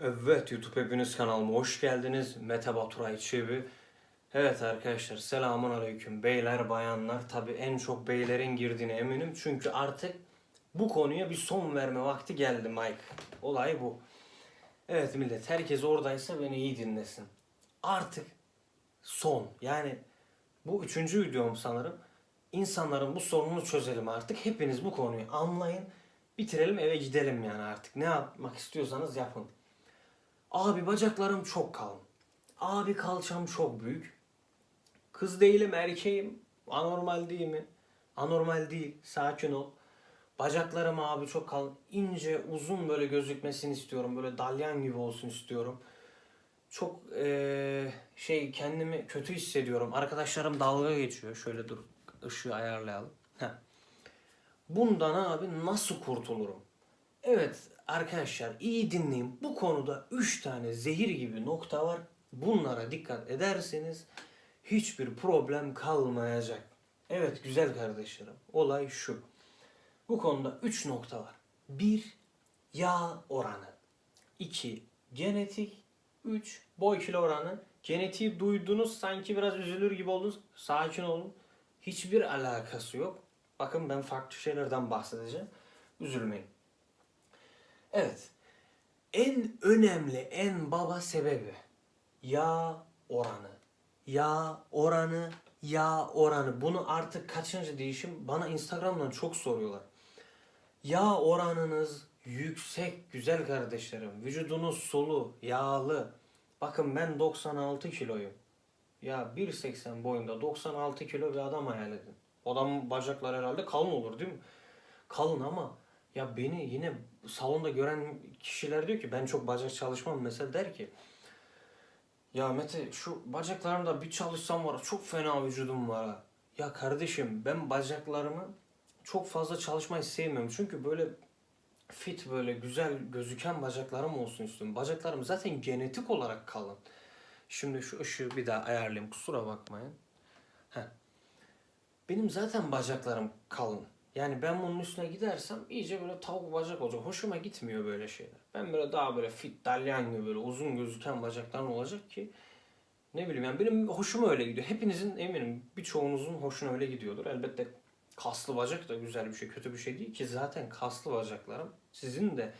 Evet YouTube hepiniz kanalıma hoş geldiniz. Mete Baturay Çebi. Evet arkadaşlar selamun aleyküm. Beyler bayanlar tabi en çok beylerin girdiğine eminim. Çünkü artık bu konuya bir son verme vakti geldi Mike. Olay bu. Evet millet herkes oradaysa beni iyi dinlesin. Artık son yani bu üçüncü videom sanırım. İnsanların bu sorununu çözelim artık. Hepiniz bu konuyu anlayın. Bitirelim eve gidelim yani artık. Ne yapmak istiyorsanız yapın. Abi bacaklarım çok kalın. Abi kalçam çok büyük. Kız değilim erkeğim. Anormal değil mi? Anormal değil. Sakin ol. Bacaklarım abi çok kalın. ince uzun böyle gözükmesini istiyorum. Böyle dalyan gibi olsun istiyorum. Çok eee, şey kendimi kötü hissediyorum. Arkadaşlarım dalga geçiyor. Şöyle dur ışığı ayarlayalım. Heh. Bundan abi nasıl kurtulurum? Evet arkadaşlar iyi dinleyin. Bu konuda 3 tane zehir gibi nokta var. Bunlara dikkat ederseniz hiçbir problem kalmayacak. Evet güzel kardeşlerim. Olay şu. Bu konuda 3 nokta var. 1. Yağ oranı. 2. Genetik. 3. Boy kilo oranı. Genetiği duydunuz sanki biraz üzülür gibi oldunuz. Sakin olun. Hiçbir alakası yok. Bakın ben farklı şeylerden bahsedeceğim. Üzülmeyin. Evet. En önemli, en baba sebebi yağ oranı. Yağ oranı, yağ oranı. Bunu artık kaçıncı değişim bana Instagram'dan çok soruyorlar. Yağ oranınız yüksek güzel kardeşlerim. Vücudunuz sulu, yağlı. Bakın ben 96 kiloyum. Ya 1.80 boyunda 96 kilo bir adam hayal edin. Adamın bacakları herhalde kalın olur değil mi? Kalın ama ya beni yine salonda gören kişiler diyor ki ben çok bacak çalışmam mesela der ki ya Mete şu bacaklarımda bir çalışsam var çok fena vücudum var ha. Ya kardeşim ben bacaklarımı çok fazla çalışmayı sevmiyorum. Çünkü böyle fit böyle güzel gözüken bacaklarım olsun istiyorum. Bacaklarım zaten genetik olarak kalın. Şimdi şu ışığı bir daha ayarlayayım kusura bakmayın. Heh. Benim zaten bacaklarım kalın. Yani ben bunun üstüne gidersem iyice böyle tavuk bacak olacak. Hoşuma gitmiyor böyle şeyler. Ben böyle daha böyle fit dalyan gibi böyle uzun gözüken bacaklarım olacak ki ne bileyim yani benim hoşuma öyle gidiyor. Hepinizin eminim birçoğunuzun hoşuna öyle gidiyordur. Elbette kaslı bacak da güzel bir şey, kötü bir şey değil ki zaten kaslı bacaklarım. Sizin de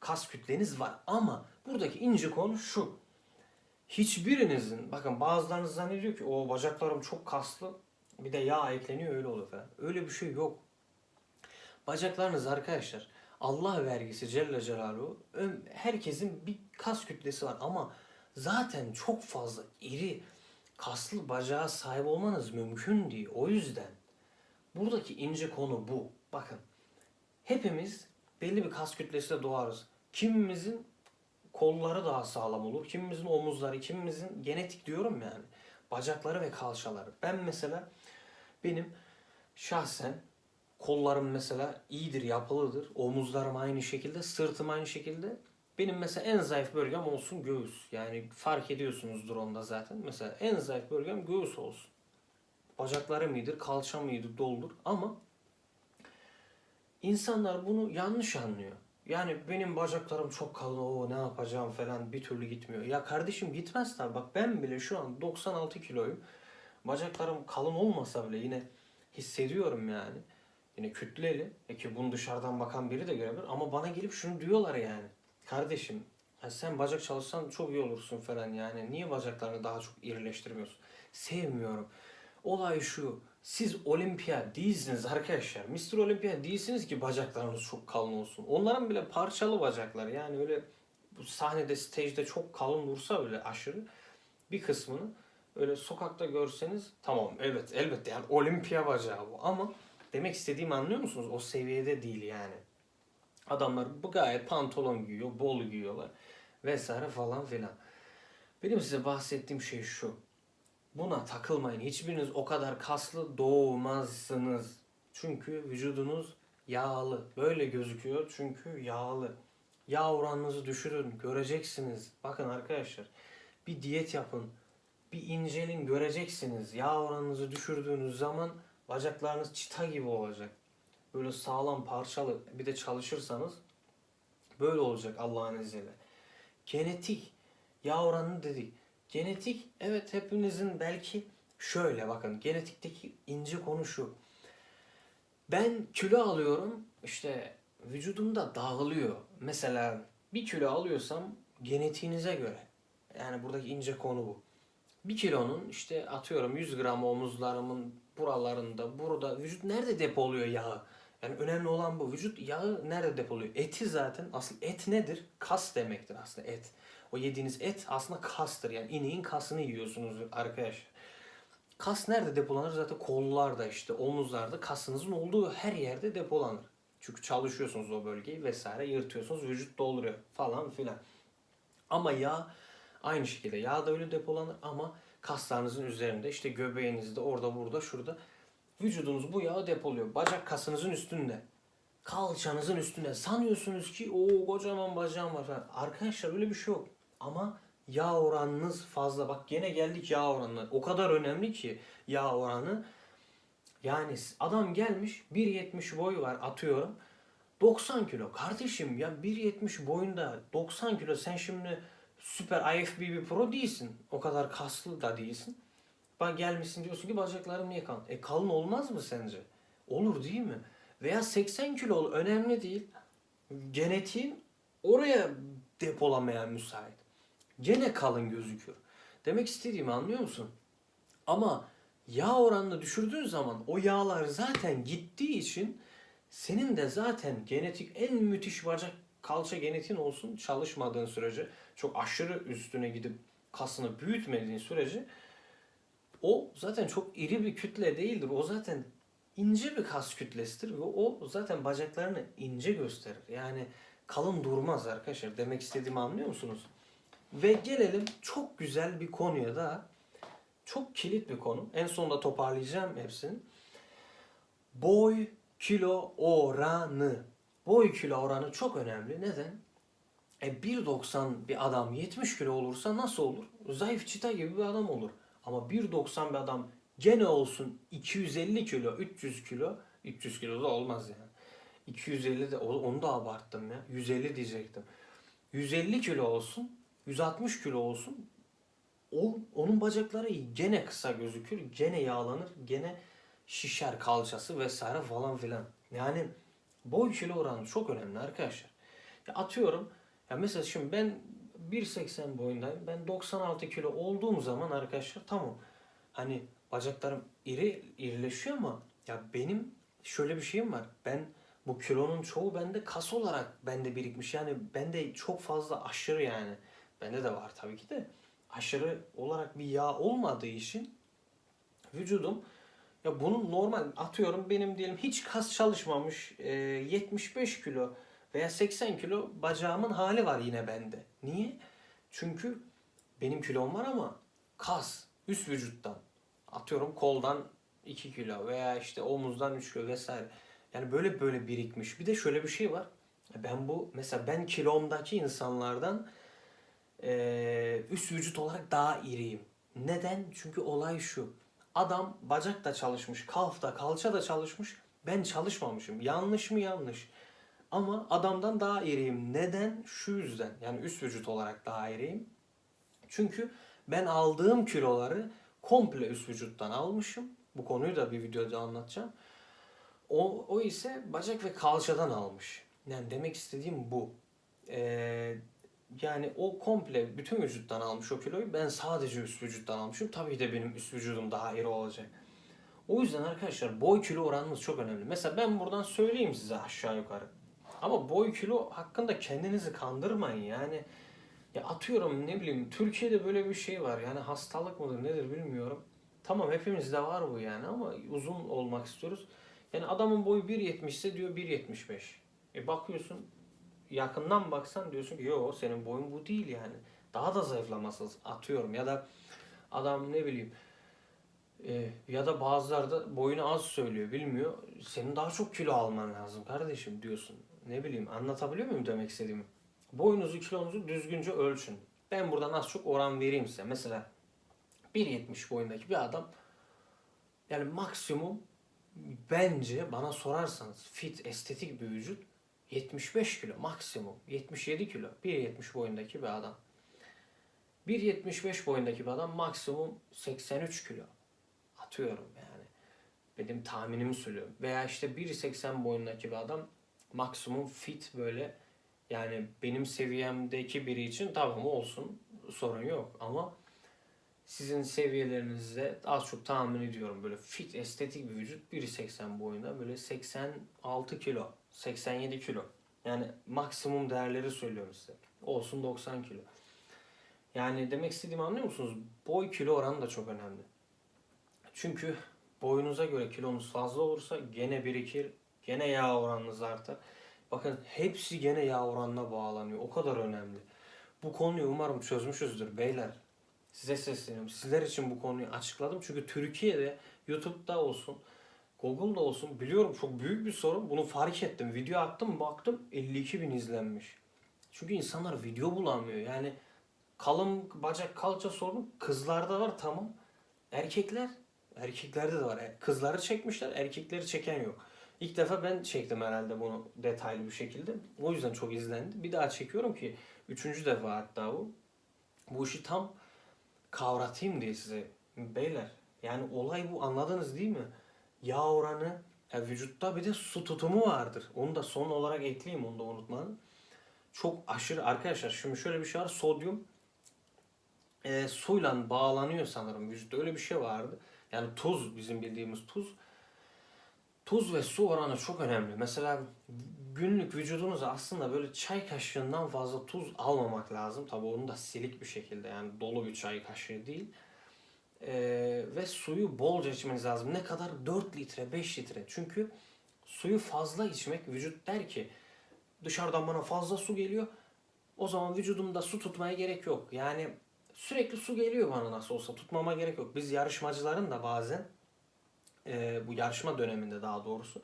kas kütleniz var ama buradaki ince konu şu. Hiçbirinizin bakın bazılarınız zannediyor ki o bacaklarım çok kaslı bir de yağ ekleniyor öyle oluyor falan. Öyle bir şey yok. Bacaklarınız arkadaşlar Allah vergisi Celle Celaluhu herkesin bir kas kütlesi var ama zaten çok fazla iri kaslı bacağa sahip olmanız mümkün değil. O yüzden buradaki ince konu bu. Bakın hepimiz belli bir kas kütlesiyle doğarız. Kimimizin kolları daha sağlam olur, kimimizin omuzları, kimimizin genetik diyorum yani bacakları ve kalçaları. Ben mesela benim şahsen kollarım mesela iyidir, yapılıdır. Omuzlarım aynı şekilde, sırtım aynı şekilde. Benim mesela en zayıf bölgem olsun göğüs. Yani fark ediyorsunuzdur onda zaten. Mesela en zayıf bölgem göğüs olsun. Bacaklarım iyidir, kalçam iyidir, doldur. Ama insanlar bunu yanlış anlıyor. Yani benim bacaklarım çok kalın, o ne yapacağım falan bir türlü gitmiyor. Ya kardeşim gitmez tabii. Bak ben bile şu an 96 kiloyum. Bacaklarım kalın olmasa bile yine hissediyorum yani. Yine kütleli. E ki bunu dışarıdan bakan biri de görebilir. Ama bana gelip şunu diyorlar yani. Kardeşim sen bacak çalışsan çok iyi olursun falan yani. Niye bacaklarını daha çok irileştirmiyorsun? Sevmiyorum. Olay şu. Siz olimpiya değilsiniz arkadaşlar. Mr. Olimpiya değilsiniz ki bacaklarınız çok kalın olsun. Onların bile parçalı bacaklar. Yani öyle bu sahnede, stage'de çok kalın dursa bile aşırı bir kısmını öyle sokakta görseniz tamam evet elbette yani olimpiya bacağı bu ama demek istediğimi anlıyor musunuz? O seviyede değil yani. Adamlar bu gayet pantolon giyiyor, bol giyiyorlar vesaire falan filan. Benim size bahsettiğim şey şu. Buna takılmayın. Hiçbiriniz o kadar kaslı doğmazsınız. Çünkü vücudunuz yağlı. Böyle gözüküyor çünkü yağlı. Yağ oranınızı düşürün. Göreceksiniz. Bakın arkadaşlar. Bir diyet yapın. Bir incelin göreceksiniz. Yağ oranınızı düşürdüğünüz zaman bacaklarınız çita gibi olacak. Böyle sağlam parçalı bir de çalışırsanız böyle olacak Allah'ın izniyle. genetik yağ oranını dedik. Genetik evet hepinizin belki şöyle bakın genetikteki ince konu şu. Ben kilo alıyorum işte vücudumda dağılıyor. Mesela bir kilo alıyorsam genetiğinize göre. Yani buradaki ince konu bu. Bir kilonun işte atıyorum 100 gram omuzlarımın buralarında burada vücut nerede depoluyor yağı? Yani önemli olan bu. Vücut yağı nerede depoluyor? Eti zaten asıl et nedir? Kas demektir aslında et. O yediğiniz et aslında kastır. Yani ineğin kasını yiyorsunuz arkadaşlar. Kas nerede depolanır? Zaten kollarda işte omuzlarda kasınızın olduğu her yerde depolanır. Çünkü çalışıyorsunuz o bölgeyi vesaire yırtıyorsunuz vücut dolduruyor falan filan. Ama yağ aynı şekilde yağ da öyle depolanır ama kaslarınızın üzerinde işte göbeğinizde orada burada şurada vücudunuz bu yağı depoluyor. Bacak kasınızın üstünde. Kalçanızın üstünde. Sanıyorsunuz ki o kocaman bacağım var. Arkadaşlar öyle bir şey yok. Ama yağ oranınız fazla. Bak gene geldik yağ oranına. O kadar önemli ki yağ oranı. Yani adam gelmiş 1.70 boyu var atıyorum. 90 kilo. Kardeşim ya 1.70 boyunda 90 kilo sen şimdi süper IFBB pro değilsin. O kadar kaslı da değilsin. Bak gelmişsin diyorsun ki bacaklarım niye kalın? E kalın olmaz mı sence? Olur değil mi? Veya 80 kilo ol önemli değil. Genetiğin oraya depolamaya müsait. Gene kalın gözüküyor. Demek istediğimi anlıyor musun? Ama yağ oranını düşürdüğün zaman o yağlar zaten gittiği için senin de zaten genetik en müthiş bacak kalça genetiğin olsun çalışmadığın sürece çok aşırı üstüne gidip kasını büyütmediğin sürece o zaten çok iri bir kütle değildir. O zaten ince bir kas kütlesidir ve o zaten bacaklarını ince gösterir. Yani kalın durmaz arkadaşlar. Demek istediğimi anlıyor musunuz? Ve gelelim çok güzel bir konuya da. Çok kilit bir konu. En sonunda toparlayacağım hepsini. Boy kilo oranı. Boy kilo oranı çok önemli. Neden? E 1.90 bir adam 70 kilo olursa nasıl olur? Zayıf çita gibi bir adam olur. Ama 1.90 bir adam gene olsun 250 kilo, 300 kilo, 300 kilo da olmaz yani. 250 de onu da abarttım ya. 150 diyecektim. 150 kilo olsun, 160 kilo olsun. O, onun bacakları gene kısa gözükür, gene yağlanır, gene şişer kalçası vesaire falan filan. Yani boy kilo oranı çok önemli arkadaşlar. Ya atıyorum ya mesela şimdi ben 1.80 boyundayım. Ben 96 kilo olduğum zaman arkadaşlar tamam. Hani bacaklarım iri irileşiyor ama ya benim şöyle bir şeyim var. Ben bu kilonun çoğu bende kas olarak bende birikmiş. Yani bende çok fazla aşırı yani. Bende de var tabii ki de. Aşırı olarak bir yağ olmadığı için vücudum ya bunun normal atıyorum benim diyelim hiç kas çalışmamış e, 75 kilo veya 80 kilo bacağımın hali var yine bende. Niye? Çünkü benim kilom var ama kas üst vücuttan atıyorum koldan 2 kilo veya işte omuzdan 3 kilo vesaire. Yani böyle böyle birikmiş. Bir de şöyle bir şey var. Ben bu mesela ben kilomdaki insanlardan eee, üst vücut olarak daha iriyim. Neden? Çünkü olay şu. Adam bacak da çalışmış, kalf da, kalça da çalışmış. Ben çalışmamışım. Yanlış mı yanlış. Ama adamdan daha iriyim. Neden? Şu yüzden. Yani üst vücut olarak daha iriyim. Çünkü ben aldığım kiloları komple üst vücuttan almışım. Bu konuyu da bir videoda anlatacağım. O, o ise bacak ve kalçadan almış. Yani demek istediğim bu. Ee, yani o komple bütün vücuttan almış o kiloyu. Ben sadece üst vücuttan almışım. Tabii de benim üst vücudum daha iri olacak. O yüzden arkadaşlar boy kilo oranınız çok önemli. Mesela ben buradan söyleyeyim size aşağı yukarı. Ama boy kilo hakkında kendinizi kandırmayın yani. Ya atıyorum ne bileyim Türkiye'de böyle bir şey var yani hastalık mıdır nedir bilmiyorum. Tamam hepimizde var bu yani ama uzun olmak istiyoruz. Yani adamın boyu 1.70 ise diyor 1.75. E bakıyorsun yakından baksan diyorsun ki yo senin boyun bu değil yani. Daha da zayıflaması atıyorum ya da adam ne bileyim e, ya da bazıları da boyunu az söylüyor bilmiyor. Senin daha çok kilo alman lazım kardeşim diyorsun. Ne bileyim anlatabiliyor muyum demek istediğimi? Boyunuzu kilonuzu düzgünce ölçün. Ben buradan az çok oran vereyim size. Mesela 1.70 boyundaki bir adam yani maksimum bence bana sorarsanız fit estetik bir vücut 75 kilo maksimum. 77 kilo. 1.70 boyundaki bir adam. 1.75 boyundaki bir adam maksimum 83 kilo. Atıyorum yani. Benim tahminimi söylüyorum. Veya işte 1.80 boyundaki bir adam maksimum fit böyle yani benim seviyemdeki biri için tamam olsun sorun yok ama sizin seviyelerinizde az çok tahmin ediyorum böyle fit estetik bir vücut 1.80 boyunda böyle 86 kilo 87 kilo. Yani maksimum değerleri söylüyorum size. Olsun 90 kilo. Yani demek istediğimi anlıyor musunuz? Boy kilo oranı da çok önemli. Çünkü boyunuza göre kilonuz fazla olursa gene birikir gene yağ oranınız artar. Bakın hepsi gene yağ oranına bağlanıyor. O kadar önemli. Bu konuyu umarım çözmüşüzdür beyler Size sesleniyorum. Sizler için bu konuyu açıkladım. Çünkü Türkiye'de YouTube'da olsun, Google'da olsun biliyorum çok büyük bir sorun. Bunu fark ettim. Video attım baktım 52 bin izlenmiş. Çünkü insanlar video bulamıyor. Yani kalın bacak kalça sorun kızlarda var tamam. Erkekler erkeklerde de var. Kızları çekmişler erkekleri çeken yok. İlk defa ben çektim herhalde bunu detaylı bir şekilde. O yüzden çok izlendi. Bir daha çekiyorum ki üçüncü defa hatta bu. Bu işi tam kavratayım diye size beyler. Yani olay bu anladınız değil mi? Yağ oranı ya vücutta bir de su tutumu vardır. Onu da son olarak ekleyeyim onu da unutmayın. Çok aşırı arkadaşlar şimdi şöyle bir şey var. Sodyum e, suyla bağlanıyor sanırım vücutta öyle bir şey vardı. Yani tuz bizim bildiğimiz tuz. Tuz ve su oranı çok önemli. Mesela günlük vücudunuza aslında böyle çay kaşığından fazla tuz almamak lazım. Tabii onu da silik bir şekilde yani dolu bir çay kaşığı değil. Ee, ve suyu bolca içmeniz lazım. Ne kadar? 4 litre, 5 litre. Çünkü suyu fazla içmek vücut der ki dışarıdan bana fazla su geliyor. O zaman vücudumda su tutmaya gerek yok. Yani sürekli su geliyor bana nasıl olsa tutmama gerek yok. Biz yarışmacıların da bazen e, bu yarışma döneminde daha doğrusu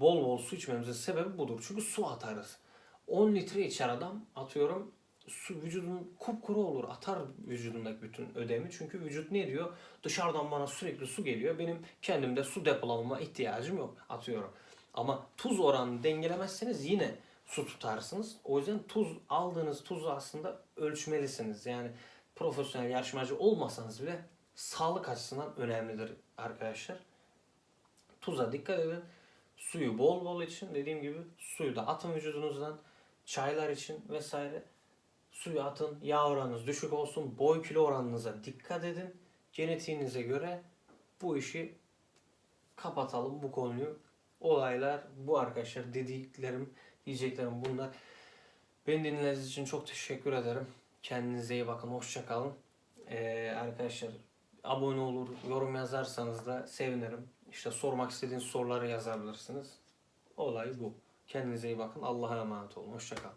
bol bol su içmemizin sebebi budur. Çünkü su atarız. 10 litre içer adam atıyorum su vücudun kupkuru olur. Atar vücudundaki bütün ödemi. Çünkü vücut ne diyor? Dışarıdan bana sürekli su geliyor. Benim kendimde su depolamama ihtiyacım yok. Atıyorum. Ama tuz oranını dengelemezseniz yine su tutarsınız. O yüzden tuz aldığınız tuzu aslında ölçmelisiniz. Yani profesyonel yarışmacı olmasanız bile sağlık açısından önemlidir arkadaşlar. Tuza dikkat edin. Suyu bol bol için dediğim gibi suyu da atın vücudunuzdan. Çaylar için vesaire. Suyu atın. Yağ oranınız düşük olsun. Boy kilo oranınıza dikkat edin. Genetiğinize göre bu işi kapatalım bu konuyu. Olaylar bu arkadaşlar dediklerim, diyeceklerim bunlar. Beni dinlediğiniz için çok teşekkür ederim. Kendinize iyi bakın. Hoşça kalın. Ee, arkadaşlar abone olur, yorum yazarsanız da sevinirim. İşte sormak istediğiniz soruları yazabilirsiniz. Olay bu. Kendinize iyi bakın. Allah'a emanet olun. Hoşçakalın.